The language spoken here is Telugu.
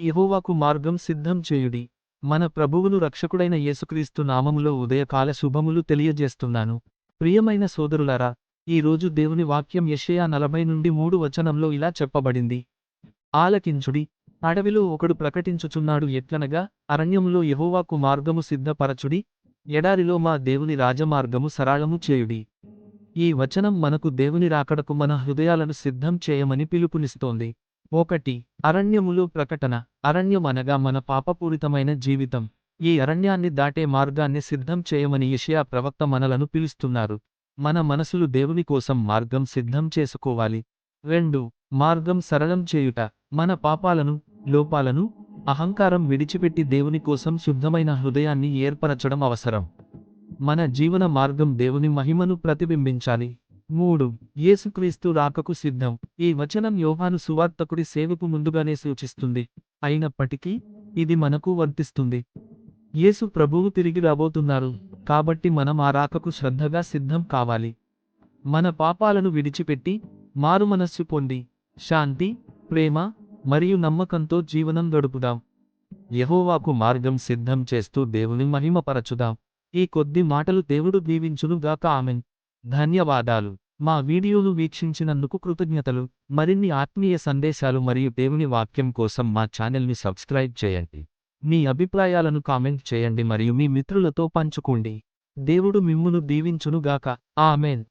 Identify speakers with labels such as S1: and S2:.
S1: యెహోవాకు మార్గం సిద్ధం చేయుడి. మన ప్రభువును రక్షకుడైన యేసుక్రీస్తు నామములో ఉదయకాల శుభములు తెలియజేస్తున్నాను. ప్రియమైన సోదరులారా ఈ రోజు దేవుని వాక్యం యషయా నలభై నుండి మూడు వచనంలో ఇలా చెప్పబడింది. ఆలకించుడి అడవిలో ఒకడు ప్రకటించుచున్నాడు ఎట్లనగా అరణ్యములో యహోవాకు మార్గము సిద్ధపరచుడి ఎడారిలో మా దేవుని రాజమార్గము సరళము చేయుడి. ఈ వచనం మనకు దేవుని రాకడకు మన హృదయాలను సిద్ధం చేయమని పిలుపునిస్తోంది. ఒకటి అరణ్యములు ప్రకటన అరణ్యం అనగా మన పాపపూరితమైన జీవితం. ఈ అరణ్యాన్ని దాటే మార్గాన్ని సిద్ధం చేయమని ఇషయా ప్రవక్త మనలను పిలుస్తున్నారు. మన మనసులు దేవుని కోసం మార్గం సిద్ధం చేసుకోవాలి. రెండు మార్గం సరళం చేయుట మన పాపాలను లోపాలను అహంకారం విడిచిపెట్టి దేవుని కోసం శుద్ధమైన హృదయాన్ని ఏర్పరచడం అవసరం. మన జీవన మార్గం దేవుని మహిమను ప్రతిబింబించాలి. మూడు. యేసుక్రీస్తు రాకకు సిద్ధం. ఈ వచనం యోహాను సువార్తకుడి సేవకు ముందుగానే సూచిస్తుంది. అయినప్పటికీ ఇది మనకు వర్తిస్తుంది. యేసు ప్రభువు తిరిగి రాబోతున్నారు. కాబట్టి మనం ఆ రాకకు శ్రద్ధగా సిద్ధం కావాలి. మన పాపాలను విడిచిపెట్టి మారుమనస్సు పొంది శాంతి ప్రేమ మరియు నమ్మకంతో జీవనం గడుపుదాం. యహోవాకు మార్గం సిద్ధం చేస్తూ దేవుని మహిమపరచుదాం ఈ కొద్ది మాటలు దేవుడు దీవించునుగాక. ఆమెన్. ధన్యవాదాలు. మా వీడియోలు వీక్షించినందుకు కృతజ్ఞతలు. మరిన్ని ఆత్మీయ సందేశాలు మరియు దేవుని వాక్యం కోసం మా ఛానల్ని సబ్స్క్రైబ్ చేయండి. మీ అభిప్రాయాలను కామెంట్ చేయండి మరియు మీ మిత్రులతో పంచుకోండి. దేవుడు మిమ్మును దీవించునుగాక. ఆమెన్.